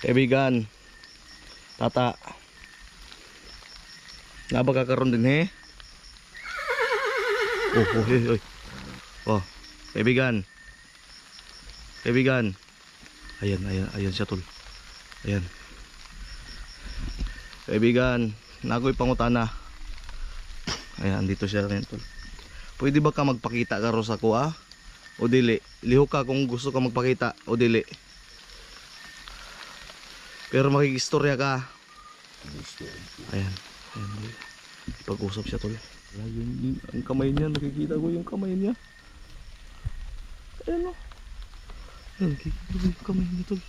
Kaibigan. Tata. Naba kakaroon din he? Oh, oh, oy, oy. Oh, kaibigan. Kaibigan. Ayan, ayan, ayan siya tol. Ayan. Kaibigan, nagoy pangutana. Ayan, dito siya ngayon tol. Pwede ba ka magpakita karo sa ah? O dili? Liho ka kung gusto ka magpakita o dili. Pero makikistorya ka. Ayan. Ayan. Pag-usap siya tol. Yun, ang kamay niya, nakikita ko yung kamay niya. Ayan o. Ayan, nakikita ko yung kamay niya tol.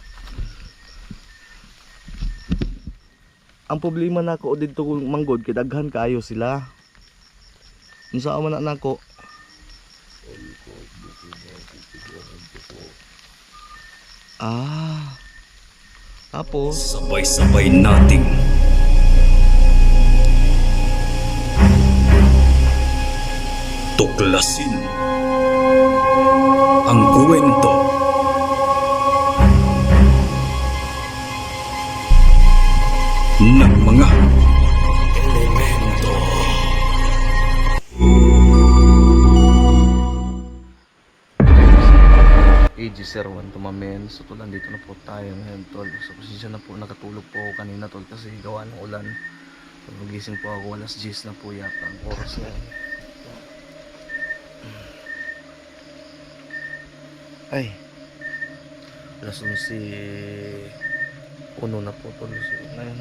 Ang problema na ko dito kung manggod, kay daghan kaayo sila. Kung saan man na nako. Ah. Tapos, Sabay-sabay nating tuklasin ang kwento AG01 tumamen. So tol, nandito na po tayo ngayon tol. So pasensya na po, nakatulog po ako kanina tol kasi gawa ng ulan. So nagising po ako, alas 10 na po yata ang oras na. Ay, alas 11 uno na po tol. So ngayon,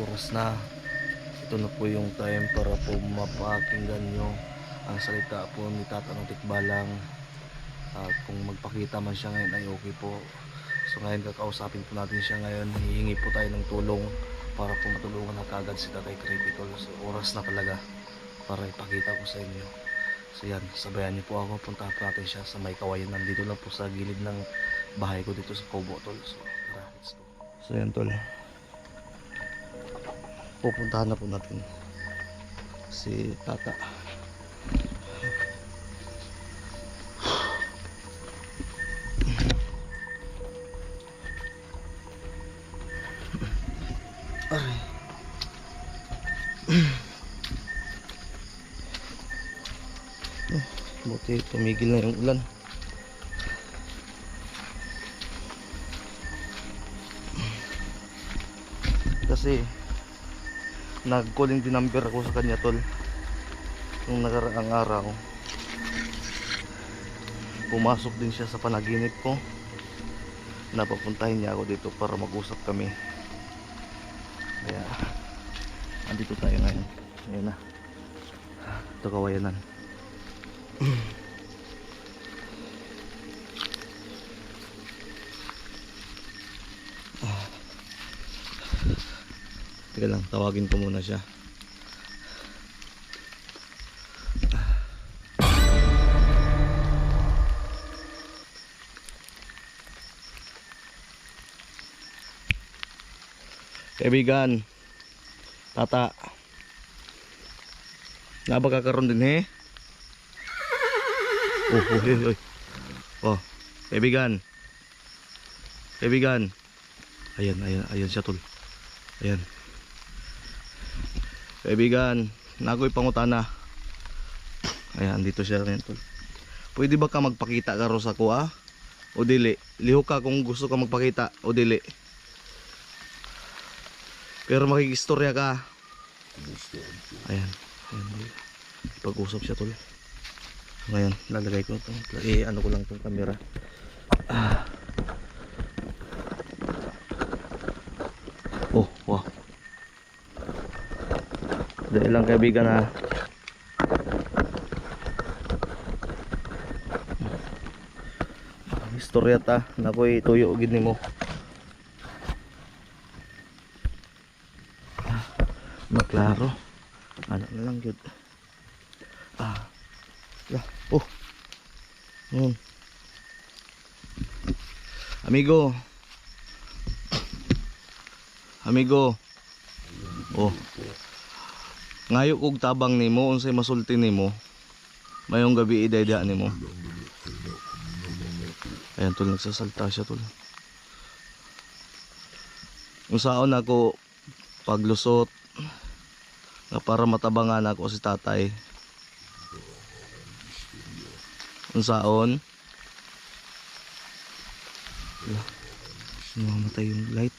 oras na. Ito na po yung time para po mapakinggan nyo ang salita po ni Tatanong Tikbalang at kung magpakita man siya ngayon ay okay po. So ngayon kakausapin po natin siya ngayon. Hihingi po tayo ng tulong para po matulungan na kagad si Tatay Creepy Tol. So oras na talaga para ipakita ko sa inyo. So yan, sabayan niyo po ako. Punta po natin siya sa may kawayan. Nandito lang po sa gilid ng bahay ko dito sa Kobo Tol. So tara, let's go. So yan Tol. Pupuntahan na po natin si Tata. Buti tumigil na yung ulan. Kasi nag-calling din number ako sa kanya tol. Nung nakaraang araw. Pumasok din siya sa panaginip ko. Napapuntahin niya ako dito para mag-usap kami. Kaya, andito tayo ngayon. Ayan na. Ito kawayanan. Teka lang, tawagin ko muna siya. Kaibigan, tata. Naba kakaroon din he? Oh, oh, oy, oy. Oh, kaibigan. Kaibigan. Ayan, ayan, ayan siya tol. Ayan. Kaibigan, nagoy pangutana. Ayan, dito siya ngayon tol. Pwede ba ka magpakita karo sa ah? O dili? Liho ka kung gusto ka magpakita o dili? Pero makikistorya ka. Ayan. Ayan. Pag-usap siya tol. Ngayon, lalagay ko ito. Eh, ano ko lang itong camera. Ah. Oh, wow. Dahil lang kaibigan ha. Istorya ta. Nakoy tuyo gid nimo. maklaro ano na lang yun ah oh yun amigo amigo oh ngayo kog tabang nimo unsay masulti nimo mayong gabi idayda nimo ayan tol nagsasalta siya tol Kung saan ako paglusot nga para matabangan ako si tatay. Kung saan Wala. Namamatay yung light.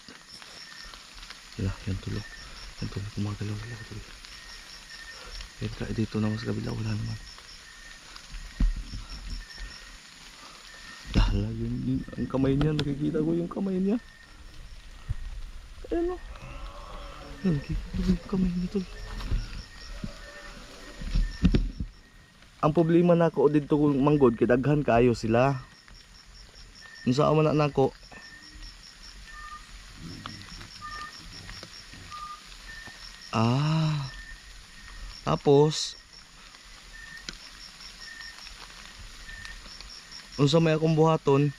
Wala, yan tulo. Yan tulo, kumagalaw. Wala, tulo. Yan ka, dito naman sa kabila, wala naman. Lala, yun, yun, ang kamay niya, nakikita ko yung kamay niya. Ayan o. Yan, nakikita ko yung kamay niya tol. Ang problema na ako dito kung manggod, kay daghan kaayo sila. Kung saan man na nako. Ah. Tapos Unsa may akong buhaton?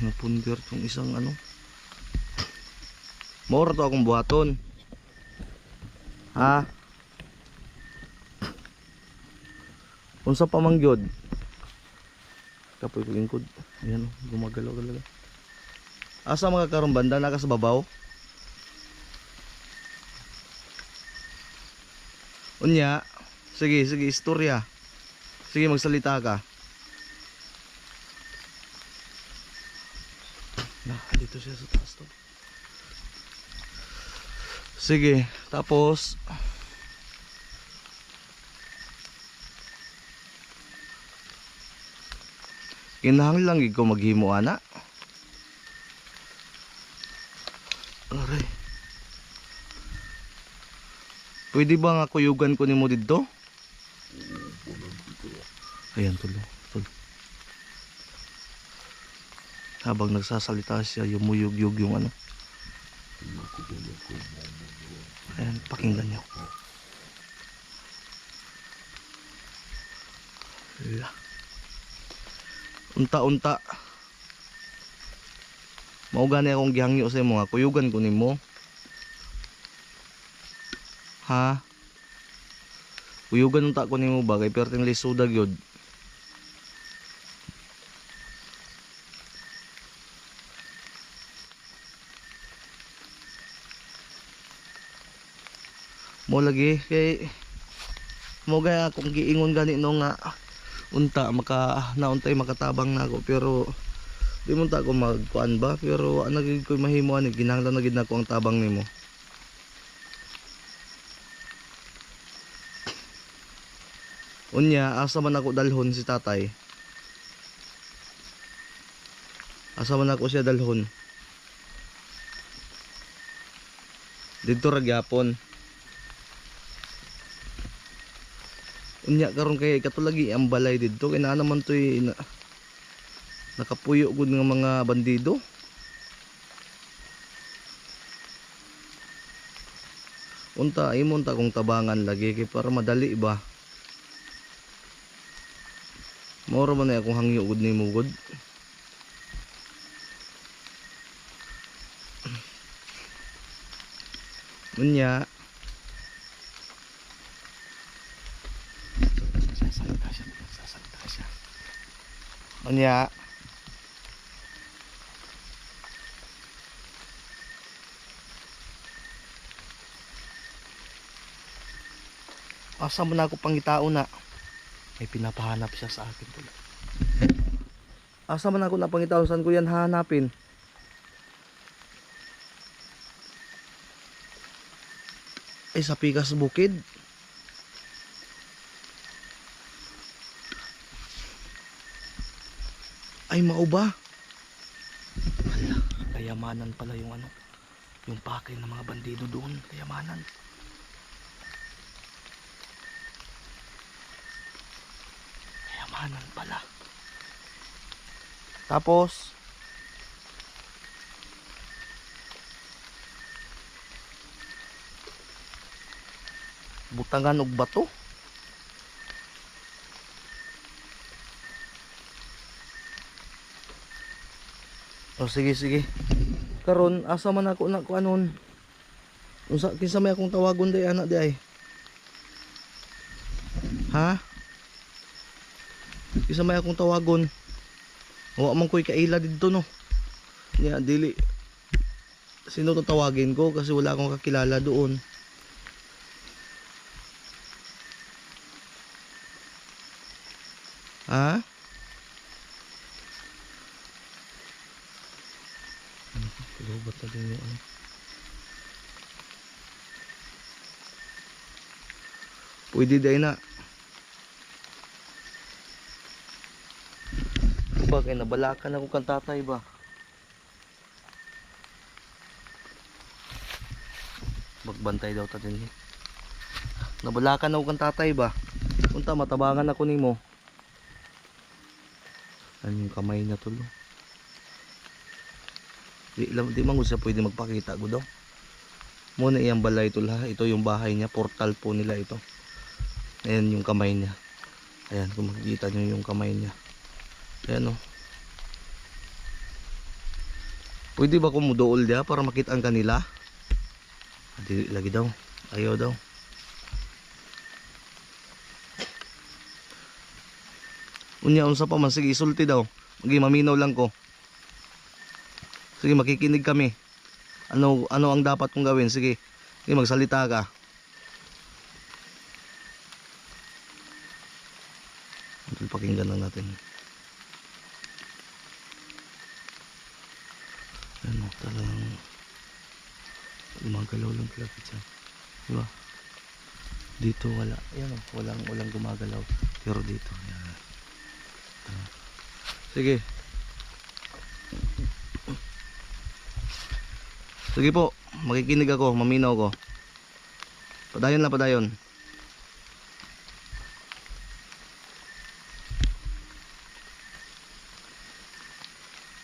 Napunder tong isang ano. Mora to akong buhaton. Ha? Unsa pa man gyud? Kapoy ko lingkod. Ayan, gumagalaw talaga. Asa mga karong banda naka sa babaw? Unya, sige, sige, istorya. Sige, magsalita ka. Na, dito siya sa taas to. Sige, tapos Kinahanglan gid ko maghimo ana. Aray. Pwede ba nga kuyugan ko nimo didto? Ayan tulo. tulo. Habang nagsasalita siya, yumuyug-yug yung ano. Ayan, pakinggan niyo. Unta-unta. Mao gani akong gihangyo sa imo nga kuyugan ko nimo. Ha? Kuyugan unta ko nimo ba kay perting lisuda gyud. Mo lagi kay mo gaya akong giingon gani no nga unta maka nauntay makatabang na ako pero di mo ta ako magkuan ba pero ano gid ko mahimo ani ginahanglan na gid nako ang tabang nimo unya asa man ako dalhon si tatay? Asa man ako siya dalhon? Dito ra gyapon. Unya karon kay katulagi ang balay didto kay naa naman toy na, nakapuyo gud nga mga bandido. Unta imon ta kong tabangan lagi kay para madali ba Moro man na akong hangyo gud nimo gud Unya Sasalita siya, sasalita siya. Unya. Asa mo na ako pangitao na? May pinapahanap siya sa akin tula. Asa man ako napangitao saan ko yan hahanapin? Ay sa Pikas Bukid. Ay mauba. Hala, kayamanan pala yung ano. Yung pakay ng mga bandido doon. Kayamanan. Kayamanan pala. Tapos, butangan og bato. O sige sige. Karon asa man ako na ko anon. Unsa kinsa may akong tawagon day anak di ay? Ha? Kinsa may akong tawagon? Wa man ko'y kaila didto no. Nya dili sino tatawagin ko kasi wala akong kakilala doon. Ha? Ba? Kulobat na din yung. Pwede day na. Bagay, nabalakan ako kang tatay ba? Magbantay daw ta din. Nabalakan ako kang tatay ba? Punta, matabangan ako nimo. Ano yung kamay na tulo? Di, di man ko pwede magpakita ko daw. Muna iyang balay ito. Ito yung bahay niya. Portal po nila ito. Ayan yung kamay niya. Ayan, kung makikita nyo yung kamay niya. Ayan o. Pwede ba kumudool dia para makita ang kanila? Hindi lagi daw. Ayaw daw. Unya unsa pa man sige isulti daw. Magi maminaw lang ko. Sige makikinig kami. Ano ano ang dapat kong gawin? Sige. Sige magsalita ka. Pakinggan lang natin. Gumagalaw lang talaga siya. Diba? Dito wala. Ayan o, walang, walang gumagalaw. Pero dito, yan. Sige. Sige po, makikinig ako, maminaw ko. Padayon lang, padayon.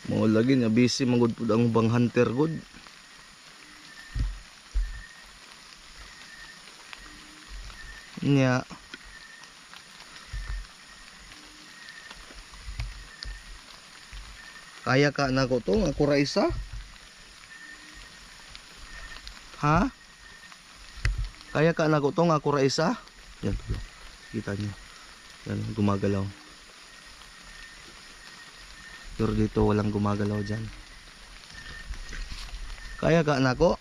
Mo lagi na busy magud pud ang bang hunter good. Nya. Kaya ka na ko to, ako ra isa? Ha? Kaya ka na ko to, ako ra isa? Yan, tulo. kita niyo. Yan, gumagalaw. Pero dito walang gumagalaw dyan. Kaya ka na ko?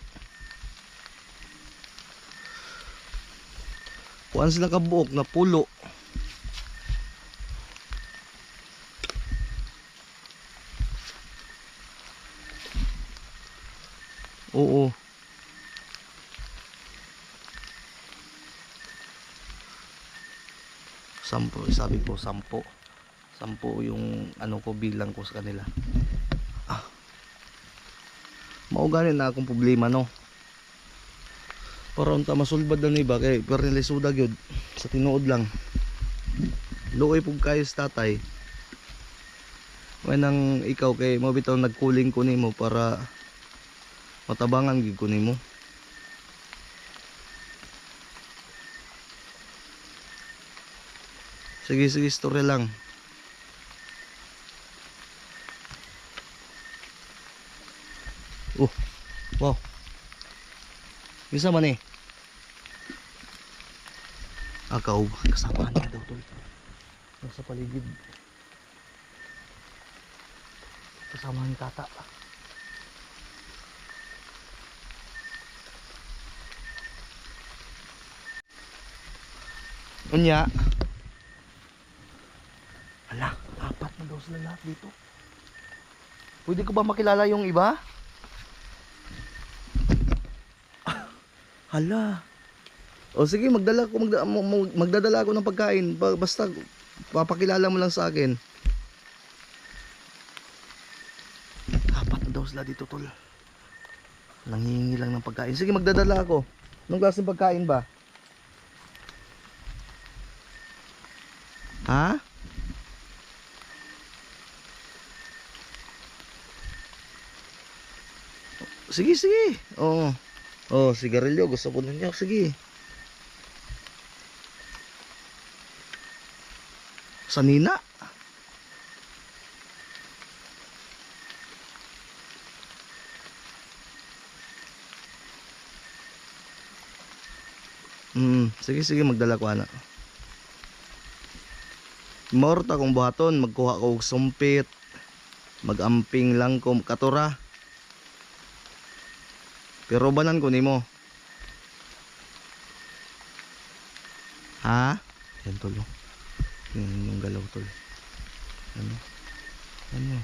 Kuan sila kabuok na pulo. Oo. Sampo, sabi ko sampo. Sampo yung ano ko bilang ko sa kanila. Ah. Mauganin na akong problema no. Para unta masulbad na ni ba kay pero nilisuda gyud sa tinuod lang. Luoy pug kayo sa tatay. Wenang ikaw kay mo bitaw nagkuling ko nimo para matabangan gid ko nimo. Sige sige story lang. Oh. Wow. Bisa man eh. Akaw, kasamahan niya daw tol. Nasa paligid. Kasama ni tata. Unya. Ala, apat na daw sila lahat dito. Pwede ko ba makilala yung iba? Hala. O sige, magdala ko magda, magdadala ako ng pagkain. Ba- Basta papakilala mo lang sa akin. Apat na daw sila dito, tol. Nangihingi lang ng pagkain. Sige, magdadala ako. Anong klaseng pagkain ba? Ha? Sige, sige. Oo. Oh, sigarilyo. Gusto ko ninyo. Sige. Sanina. Hmm, sige sige magdala ko ana. Morta kung buhaton, magkuha ko og sumpit. Magamping lang ko katura. Pero banan ko nimo. Ha? Yan tol. oh. Yan yung galaw tol. Ano? Ano?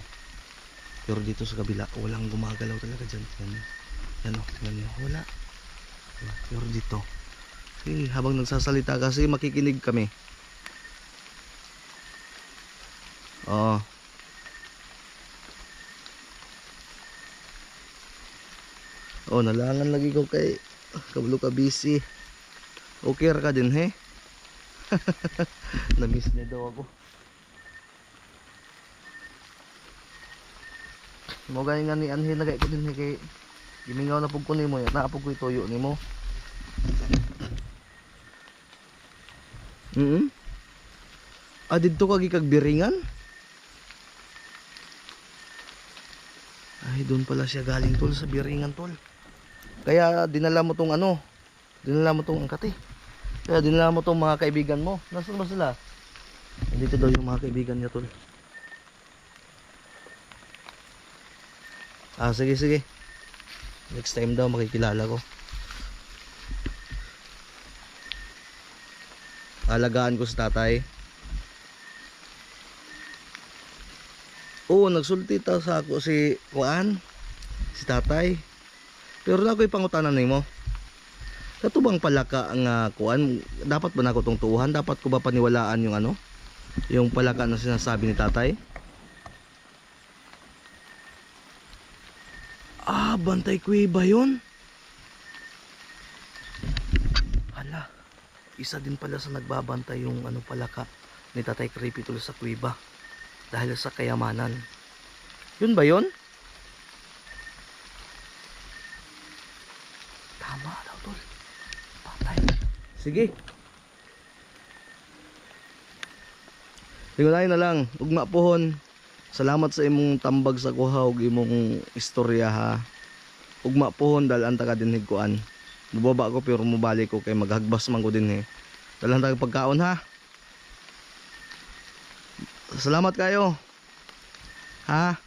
Pero dito sa kabila, walang gumagalaw talaga dyan. Yan. Yan o. Yan o. Wala. Pero dito. Eh, habang nagsasalita kasi makikinig kami. Oo. Oh, nalangan lagi ko kay kabalo ka busy. Okay ra ka din he? Na-miss niya daw ako. Mo gani nga ni Anhel na ko din he kay gimingaw na pug ko nimo. Naapog ko ituyo nimo. Mm. -hmm. Ah didto ka gikag biringan? Ay, doon pala siya galing tol sa biringan tol. Kaya dinala mo tong ano, dinala mo tong angkati. Kaya dinala mo tong mga kaibigan mo. Nasaan ba sila? Dito daw yung mga kaibigan niya tol. Ah, sige sige. Next time daw makikilala ko. Alagaan ko sa tatay. Oo, nagsulti ta sa ako si Kuan, si tatay. Pero na ako'y pangutanan nimo. Kato bang palaka ang ah, Kuan? Dapat ba na ako tong tuuhan? Dapat ko ba paniwalaan yung ano? Yung palaka na sinasabi ni tatay? Ah, bantay kuiba yun? Hala, isa din pala sa nagbabantay yung ano palaka ni tatay Creepy tuloy sa kuiba dahil sa kayamanan. Yun ba yun? Tama daw tol. Patay. Sige. Tingnan na lang. Ugma pohon. Salamat sa imong tambag sa kuha ug imong istorya ha. Ugma pohon dal anta ka din higkuan. Mubaba ko pero mubalik ko kay maghagbas man ko din eh. Dalan tag pagkaon ha. Salamat kayo. Ha?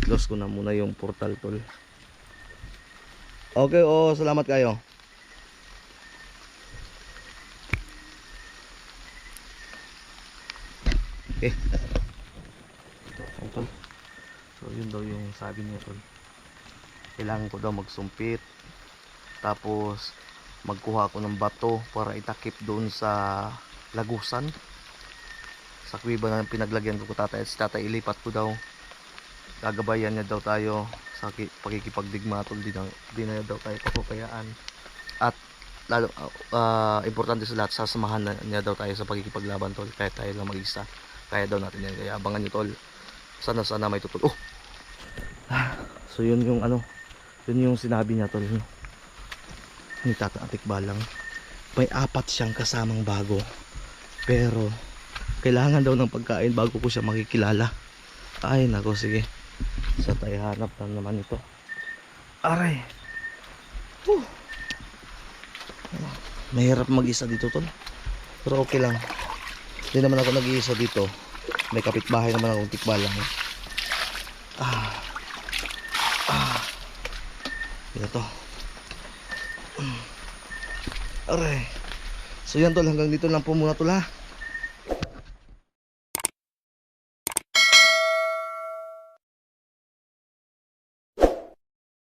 I-close ko na muna yung portal tol. Okay, oo, salamat kayo. Ang tol. So yun daw yung sabi niya tol. Kailangan ko daw magsumpit. Tapos magkuha ako ng bato para itakip doon sa lagusan. Sa kuwiba na pinaglagyan ko ko tatay at si tatay ilipat ko daw. Gagabayan niya daw tayo sa ki- pakikipagdigma tol. Di na, daw tayo papapayaan. At lalo ah, importante sa lahat sasamahan na niya daw tayo sa pagkikipaglaban tol. Kahit tayo lang mag-isa kaya daw natin yan. Kaya abangan niyo tol. Sana sana may tutol oh! Ah, so yun yung ano yun yung sinabi niya tol. Ni Tata Atik Balang may apat siyang kasamang bago. Pero kailangan daw ng pagkain bago ko siya makikilala. Ay nako sige. Sa tayo hanap na naman ito. Aray! Whew. mahirap mag-isa dito tol. Pero okay lang hindi naman ako nag-iisa dito. May kapitbahay naman akong tikbalang ah. Ah. Ito aray. So yan tol hanggang dito lang po muna tol ha